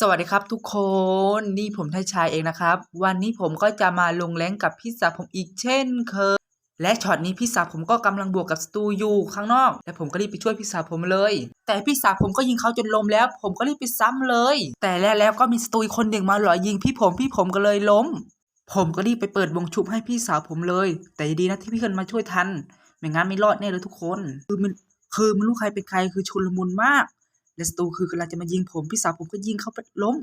สวัสดีครับทุกคนนี่ผมทัชชายเองนะครับ วันนี้ผมก็จะมาลงแรงกับพี่สาวผมอีกเช่นเคยและช็อตนี้พี่สาวผมก็กำลังบวกกับสตูอยู่ข้างนอก และผมก็รีบไปช่วยพี่สาวผมเลย แต่พี่สาวผมก็ยิงเขาจนล้มแล้ว ผมก็รีบไปซ้ำเลย แต่แล้วแล้วก็มีสตูอีกคนหนึ่งมาหล่อยิงพี่ผมพี่ผมก็เลยล้ม ผมก็รีบไปเปิดวงชุบให้พี่สาวผมเลย แต่ดีนะที่พี่คนมาช่วยทัน ไม่งั้นไม่รอดแน่เลยทุกคน คือมันคือไม่รู้ใครเป็นใครคือชุลมุนมาก และสตูคือกำลังจะมายิงผม พี่สาวผมก็ยิงเขาไปล้ม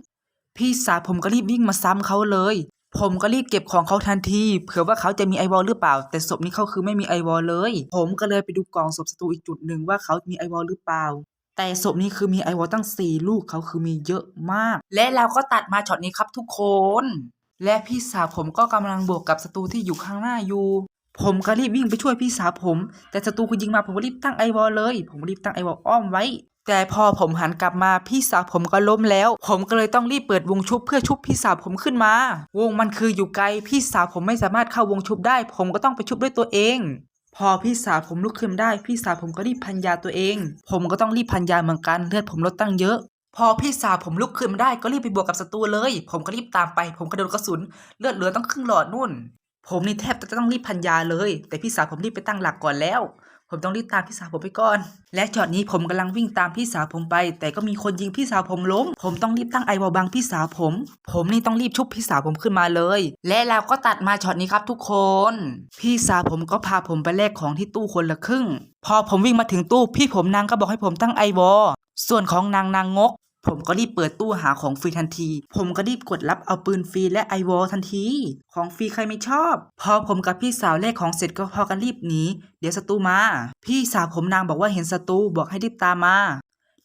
พี่สาวผมก็รีบวิ่งมาซ้ำเขาเลย ผมก็รีบเก็บของเขาทันที เผื่อว่าเขาจะมีไอวอลหรือเปล่า แต่ศพนี้เขาคือไม่มีไอวอลเลย ผมก็เลยไปดูกล่องศพศัตรูอีกจุดหนึ่งว่าเขามีไอวอลหรือเปล่า แต่ศพนี้คือมีไอวอลตั้งสี่ลูกเขาคือมีเยอะมาก และเราก็ตัดมาช็อตนี้ครับทุกคน และพี่สาวผมก็กำลังบวกกับศัตรูที่อยู่ข้างหน้าอยู่ผมก็รีบวิ่งไปช่วยพี่สาวผม แต่ศัตรูคือยิงมาผมก็รีบตั้งไอวอลเลย ผมก็รีบตั้งไอวอลอ้อมไว้ แต่พอผมหันกลับมาพี่สาวผมก็ล้มแล้ว ผมก็เลยต้องรีบเปิดวงชุบเพื่อชุบพี่สาวผมขึ้นมา วงมันคืออยู่ไกล พี่สาวผมไม่สามารถเข้าวงชุบได้ ผมก็ต้องไปชุบด้วยตัวเอง พอพี่สาวผมลุกขึ้นได้ พี่สาวผมก็รีบพันยาตัวเอง ผมก็ต้องรีบพันยาเหมือนกันเลือดผมลดตั้งเยอะ พอพี่สาวผมลุกขึ้นมาได้ก็รีบไปบวกกับศัตรูเลย ผมก็รีบตามไป ผมก็โดนกระสุนเลือดเหลือต้องครึ่งหลอดนู่น ผมนี่แทบจะต้องรีบพันยาเลย แต่พี่สาวผมรีบไปตั้งหลักก่อนแล้ว ผมต้องรีบตามพี่สาวผมไปก่อน และช็อตนี้ผมกำลังวิ่งตามพี่สาวผมไป แต่ก็มีคนยิงพี่สาวผมล้ม ผมต้องรีบตั้งไอวอลบังพี่สาวผม ผมนี่ต้องรีบชุบพี่สาวผมขึ้นมาเลย และเราก็ตัดมาช็อตนี้ครับทุกคน พี่สาวผมก็พาผมไปแลกของที่ตู้คนละครึ่ง พอผมวิ่งมาถึงตู้พี่ผมนางก็บอกให้ผมตั้งไอวอลส่วนของนางนางงก ผมก็รีบเปิดตู้หาของฟรีทันที ผมก็รีบกดรับเอาปืนฟรีและไอวอลทันที ของฟรีใครไม่ชอบ พอผมกับพี่สาวแลกของเสร็จก็พอกันรีบหนี เดี๋ยวศัตรูมา พี่สาวผมนางบอกว่าเห็นศัตรูบอกให้รีบตามมา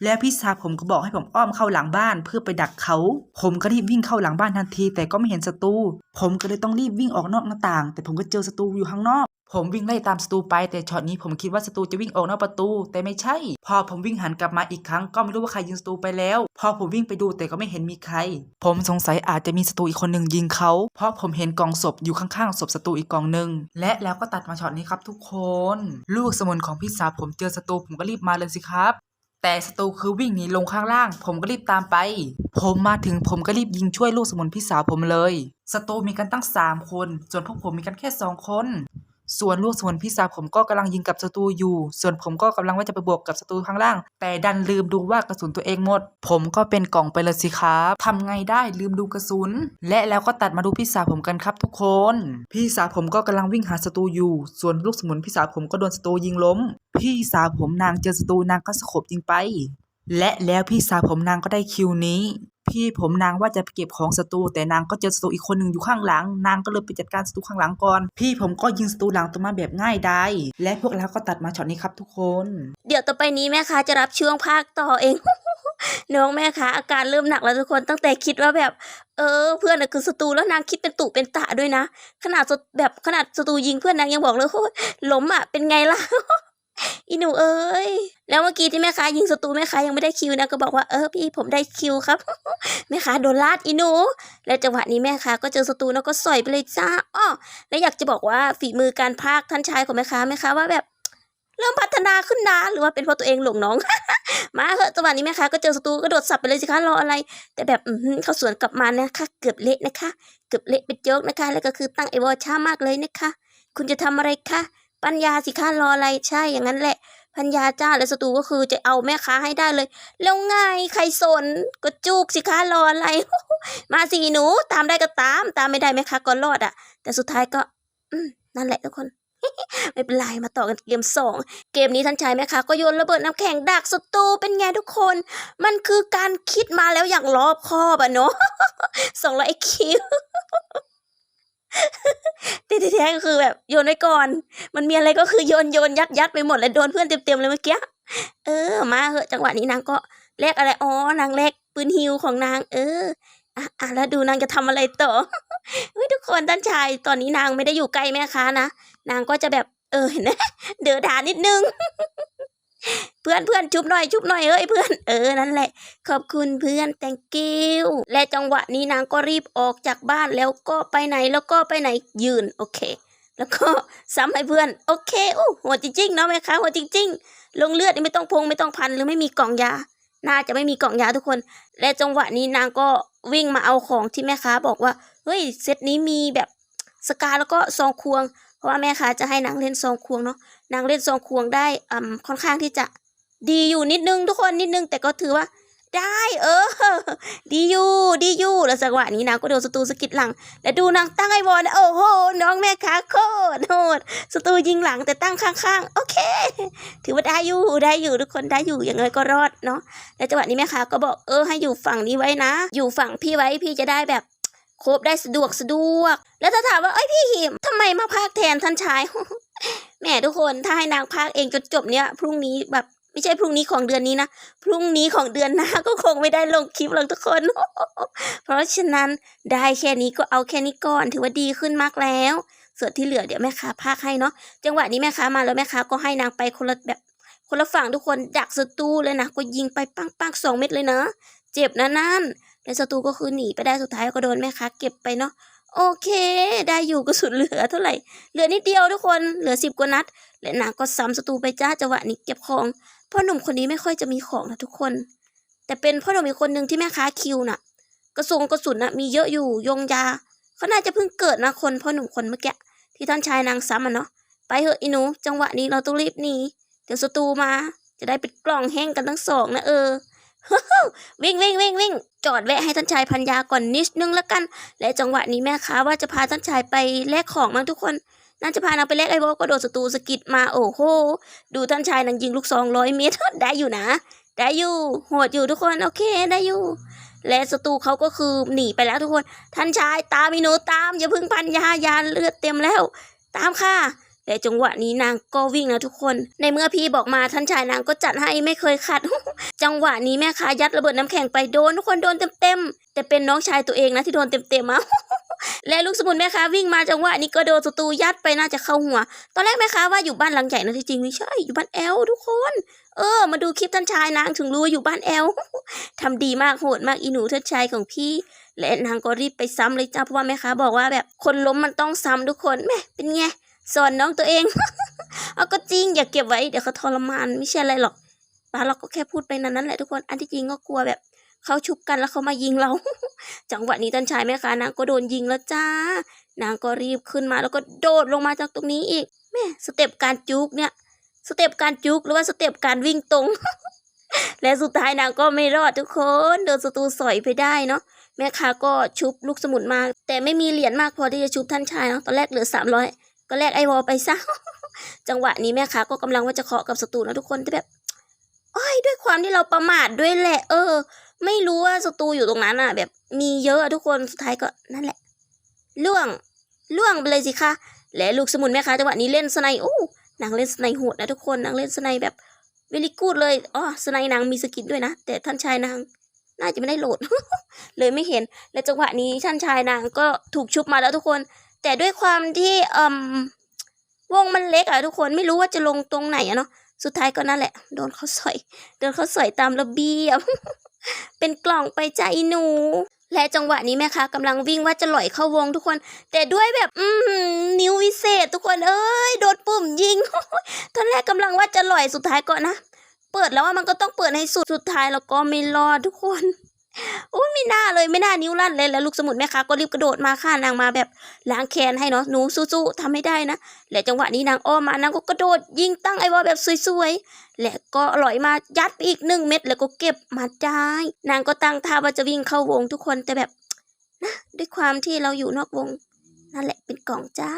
แล้วพี่สาวผมก็บอกให้ผมอ้อมเข้าหลังบ้านเพื่อไปดักเขา ผมก็รีบวิ่งเข้าหลังบ้านทันที แต่ก็ไม่เห็นศัตรู ผมก็เลยต้องรีบวิ่งออกนอกหน้าต่าง แต่ผมก็เจอศัตรูอยู่ข้างนอก ผมวิ่งไล่ตามศัตรูไปแต่ช็อตนี้ผมคิดว่าศัตรูจะวิ่งออกนอกประตู แต่ไม่ใช่ พอผมวิ่งหันกลับมาอีกครั้งก็ไม่รู้ว่าใครยิงศัตรูไปแล้ว พอผมวิ่งไปดูแต่ก็ไม่เห็นมีใคร ผมสงสัยอาจจะมีศัตรูอีกคนหนึ่งยิงเขา เพราะผมเห็นกองศพอยู่ข้างๆศพศัตรูอีกกองหนึ่งและแล้วก็ตัดมาช็อตนี้ครับทุกคน ลูกสมุนของพี่สาวผมเจอศัตรูผมก็รีบมาเลยสิครับแต่ศัตรูคือวิ่งหนีลงข้างล่าง ผมก็รีบตามไป ผมมาถึงผมก็รีบยิงช่วยลูกสมุนพี่สาวผมเลยศัตรูมีกันตั้งสามคน ส่วนพวกผมมีกันแค่สองคน ส่วนลูกสมุนพี่สาวผมก็กำลังยิงกับศัตรูอยู่ ส่วนผมก็กำลังว่าจะไปบวกกับศัตรูข้างล่าง แต่ดันลืมดูว่ากระสุนตัวเองหมด ผมก็เป็นกล่องไปเลยสิครับทำไงได้ลืมดูกระสุน และแล้วก็ตัดมาดูพี่สาวผมกันครับทุกคน พี่สาวผมก็กำลังวิ่งหาศัตรูอยู่ ส่วนลูกสมุนพี่สาวผมก็โดนศัตรูยิงล้ม พี่สาวผมนางเจอศัตรูนางก็สะขบยิงไป และแล้วพี่สาวผมนางก็ได้คิวนี้ พี่ผมนางว่าจะเก็บของศัตรูแต่นางก็เจอศัตรูอีกคนหนึ่งอยู่ข้างหลัง นางก็เลยไปจัดการศัตรูข้างหลังก่อน พี่ผมก็ยิงศัตรูหลังตัวมาแบบง่ายดายและพวกเราก็ตัดมาช็อตนี้ครับทุกคน เดี๋ยวต่อไปนี้แม่ค้าจะรับช่วงภาคต่อเอง น้องแม่ค้าอาการเริ่มหนักแล้วทุกคนตั้งแต่คิดว่าแบบ เออ เพื่อนน่ะคือศัตรูแล้วนางคิดเป็นตุเป็นตะด้วยนะ ขนาดแบบขนาดศัตรูยิงเพื่อนนางยังบอกเลยโอ้ยล้มอะเป็นไงล่ะ อีหนูเอ้ย แล้วเมื่อกี้ที่แม่ค้ายิงศัตรูแม่ค้ายังไม่ได้คิวนะก็บอกว่าเออพี่ผมได้คิวครับ แม่ค้าโดนลาดอีหนู แล้วจังหวะนี้แม่ค้าก็เจอศัตรูแล้วก็สอยไปเลยจ้าอ้อแล้วอยากจะบอกว่าฝีมือการพากท่านชายของแม่ค้าแม่ค้าว่าแบบเริ่มพัฒนาขึ้นนะหรือว่าเป็นเพราะตัวเองหลงน้อง มาเถอะจังหวะนี้แม่ค้าก็เจอศัตรูก็โดดสับไปเลยสิคะรออะไร แต่แบบอืเขาสวนกลับมานะคะเกือบเละนะคะ เกือบเละเป็นโจ๊กนะคะ แล้วก็คือตั้งไอวอช้ามากเลยนะคะ คุณจะทำอะไรคะ ปัญญาสิคะรออะไรใช่อย่างนั้นแหละ ปัญญาจ้าและศัตรูก็คือจะเอาแม่ค้าให้ได้เลย แล้วไงใครสนก็จุกสิคะรออะไร มาสิหนูตามได้ก็ตาม ตามไม่ได้แม่ค้าก็รอดอะ แต่สุดท้ายก็ อืมนั่นแหละทุกคนไม่เป็นไรมาต่อกันเกมสองเกมนี้ท่านชายแม่ค้าก็โยนระเบิดน้ำแข็งดักศัตรูเป็นไงทุกคน มันคือการคิดมาแล้วอย่างรอบคอบอะเนาะสองร้อยคิว แท้ๆก็คือแบบโยนไว้ก่อน มันมีอะไรก็คือโยนโยนยัดยัดไปหมดแล้วโดนเพื่อนเต็มๆเลยเมื่อกี้เออ มาเหอะจังหวะนี้นางก็แลกอะไรอ๋อนางแลกปืนฮิวของนาง เอออะอะแล้วดูนางจะทำอะไรต่อเฮ้ยทุกคนท่านชายตอนนี้นางไม่ได้อยู่ใกล้แม่ค้านะนางก็จะแบบเออเห็นไหมเดือดานิดนึง เพื่อนเพื่อนชุบหน่อยชุบหน่อยเอ้ยเพื่อนเออนั่นแหละ ขอบคุณเพื่อน thank you และจังหวะนี้นางก็รีบออกจากบ้านแล้วก็ไปไหนแล้วก็ไปไหนยืนโอเค แล้วก็ซ้ำให้เพื่อนโอเคโอ้โหดจริงๆเนาะแม่ค้าโหดจริง ๆ ลงเลือดนี่ไม่ต้องพงไม่ต้องพันหรือไม่มีกล่องยา น่าจะไม่มีกล่องยาทุกคน และจังหวะนี้นางก็วิ่งมาเอาของที่แม่ค้าบอกว่าเฮ้ยเซตนี้มีแบบสกาแล้วก็ซองควง เพราะว่าแม่ค้าจะให้นางเล่นซองควงเนาะนางเล่นซองควงได้อ่าค่อนข้างที่จะดีอยู่นิดนึงทุกคนนิดนึง แต่ก็ถือว่าได้เออ ดีอยู่ดีอยู่แล้วจังหวะนี้นางก็โดนศัตรูสกิดหลัง และดูนางตั้งไอ้บอลนะโอ้โห น้องแม่ค้าโคตรโหดศัตรูยิงหลังแต่ตั้งข้างๆ โอเค ถือว่าได้อยู่ได้อยู่ทุกคนได้อยู่อย่างไรก็รอดเนาะและจังหวะนี้แม่ค้าก็บอกเออให้อยู่ฝั่งนี้ไว้นะ อยู่ฝั่งพี่ไว้พี่จะได้แบบ ครบได้สะดวกสะดวก แล้วถ้าถามว่าเอ้ยพี่หิมทำไมมาพากแทนท่านชายแหม่ทุกคนถ้าให้นางพากเองจนจบเนี่ย พรุ่งนี้แบบไม่ใช่พรุ่งนี้ของเดือนนี้นะ พรุ่งนี้ของเดือนหน้าก็คงไม่ได้ลงคลิปหรอกทุกคน เพราะฉะนั้นได้แค่นี้ก็เอาแค่นี้ก่อนถือว่าดีขึ้นมากแล้ว ส่วนที่เหลือเดี๋ยวแม่ค้าพากให้เนาะจังหวะนี้แม่ค้ามาแล้วแม่ค้าก็ให้นางไปคนละแบบคนละฝั่งทุกคนดักศัตรูเลยนะก็ยิงไปปังปังสองเม็ดเลยนะ เจ็บนะนั่น แล้วศัตรูก็คือหนีไปได้สุดท้ายก็โดนแม่ค้าเก็บไปเนาะโอเค ได้อยู่กระสุนเหลือเท่าไหร่ เหลือนิดเดียวทุกคนเหลือสิบกว่านัด และนางก็ซ้ำศัตรูไปจ้าจังหวะนี้เก็บของพ่อหนุ่มคนนี้ไม่ค่อยจะมีของนะทุกคน แต่เป็นพ่อหนุ่มอีกคนหนึ่งที่แม่ค้าคิวน่ะ กระสุนกระสุนน่ะมีเยอะอยู่ยงยาเขาน่าจะเพิ่งเกิดนะคนพ่อหนุ่มคนเมื่อกี้ที่ท่านชายนางซ้ำอะเนาะไปเถอะอีหนูจังหวะนี้เราต้องรีบหนีเดี๋ยวศัตรูมา จะได้ป็นกล่องแห้งกันทั้งสองนะเออ วิ่งวิ่งวิ่งวิ่งจอดแวะให้ท่านชายพันยาก่อนนิดนึงแล้วกัน และจังหวะนี้แม่ค้าว่าจะพาท่านชายไปแลกของมั้งทุกคนน่าจะพานางไปแลกไอ้โบก็โดนศัตรูสะกิดมาโอ้โห ดูท่านชายนางยิงลูกซองร้อยเมตรได้อยู่นะ ได้อยู่โหดอยู่ทุกคนโอเคได้อยู่ และศัตรูเขาก็คือหนีไปแล้วทุกคน ท่านชายตามอีหนูตามอย่าพึ่งพันยายาเลือดเต็มแล้ว ตามค่ะ แต่จังหวะนี้นางก็วิ่งนะทุกคน ในเมื่อพี่บอกมาท่านชายนางก็จัดให้ไม่เคยขัดจังหวะนี้แม่ค้ายัดระเบิดน้ำแข็งไปโดนทุกคนโดนเต็มๆแต่เป็นน้องชายตัวเองนะที่โดนเต็มๆอะและลูกสมุนแม่ค้าวิ่งมาจังหวะนี้ก็โดนศัตรูยัดไปน่าจะเข้าหัว ตอนแรกแม่ค้าว่าอยู่บ้านหลังใหญ่นะที่จริงไม่ใช่อยู่บ้านแอลทุกคน เออ มาดูคลิปท่านชายนางถึงรู้ว่าอยู่บ้านแอลทำดีมากโหดมากอีหนูท่านชายของพี่ และนางก็รีบไปซ้ำเลยจ้าเพราะว่าแม่ค้าบอกว่าแบบคนล้มมันต้องซ้ำทุกคนแม่เป็นไง สอนน้องตัวเอง เอาก็จริงอย่าเก็บไว้เดี๋ยวเขาทรมานไม่ใช่อะไรหรอกป้าเราก็แค่พูดไปนั้นนั้นแหละทุกคนอันที่จริงก็กลัวแบบเขาชุบกันแล้วเขามายิงเรา จังหวะนี้ท่านชายแม่ค้านางก็โดนยิงแล้วจ้า นางก็รีบขึ้นมาแล้วก็โดดลงมาจากตรงนี้อีกแม่สเต็ปการจุกเนี่ยสเต็ปการจุกหรือว่าสเต็ปการวิ่งตรง และสุดท้ายนางก็ไม่รอดทุกคนโดนศัตรูสอยไปได้เนาะแม่ค้าก็ชุบลูกสมุนมา แต่ไม่มีเหรียญมากพอที่จะชุบท่านชายเนาะตอนแรกเหลือสามร้อย ก็แลกไอวอลไปซะ จังหวะนี้แม่ค้าก็กำลังว่าจะเคาะกับศัตรูนะทุกคนแต่แบบโอ้ยด้วยความที่เราประมาทด้วยแหละ เออ ไม่รู้ว่าศัตรูอยู่ตรงนั้นอะ แบบมีเยอะทุกคนสุดท้ายก็นั่นแหละล่วงล่วงไปเลยสิคะและลูกสมุนแม่ค้าจังหวะนี้เล่นสไนโอ้นางเล่นสไนโหดนะทุกคนนางเล่นสไนแบบเวลิกูดเลยอ๋อสไนนางมีสกินด้วยนะแต่ท่านชายนางน่าจะไม่ได้โหลด เลยไม่เห็น และจังหวะนี้ท่านชายนางก็ถูกชุบมาแล้วทุกคน แต่ด้วยความที่เอ่มวงมันเล็กอะทุกคนไม่รู้ว่าจะลงตรงไหนอะเนาะสุดท้ายก็นั่นแหละ โดนเขาสอย โดนเขาสอยตามระเบียบ เป็นกล่องไปใจหนู และจังหวะนี้แม่ค้ากำลังวิ่งว่าจะหลอยเข้าวงทุกคน แต่ด้วยแบบ อืมนิ้ววิเศษ ทุกคนเอ้ยโดนปุ่มยิงตอนแรกกำลังว่าจะหลอยสุดท้ายก็นะ เปิดแล้วว่ามันก็ต้องเปิดให้สุดสุดท้ายแล้วก็ไม่รอดทุกคน อ้ยไม่น่าเลยไม่น่านิ้วลั่นเลยแล้วลูกสมุนแม่ค้าก็รีบกระโดดมาค่ะนางมาแบบล้างแค้นให้เนาะหนูสู้ๆทำให้ได้นะ และจังหวะนี้นางอ้อมมานางก็กระโดดยิงตั้งไอ้วอแบบสวยๆ และก็หลอยมายัดไปอีกหนึ่งเม็ดแล้วก็เก็บมาได้ นางก็ตั้งท่าว่าจะวิ่งเข้าวงทุกคนแต่แบบนะด้วยความที่เราอยู่นอกวง นั่นแหละเป็นกล่องจ้า